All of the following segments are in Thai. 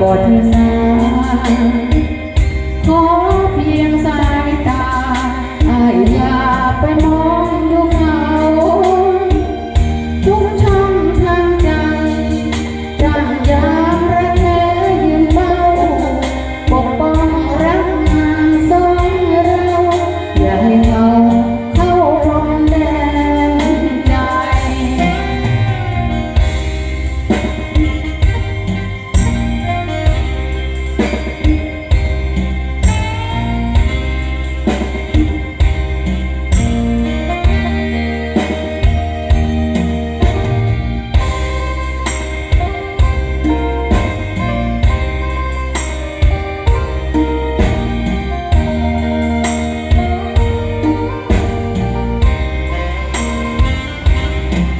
ว่าบอที่สาขอ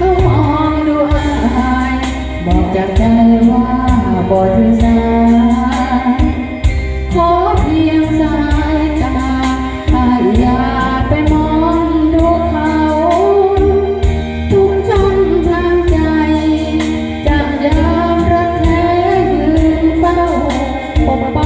ต้องมองดูอายบอกจากใจว่าบอกถึงสายขอเพียงสายตาถ้าอย่าไปมองดูเขา ทุกช่อทางใจ จายามรักแท้ยืนเฝ้าปก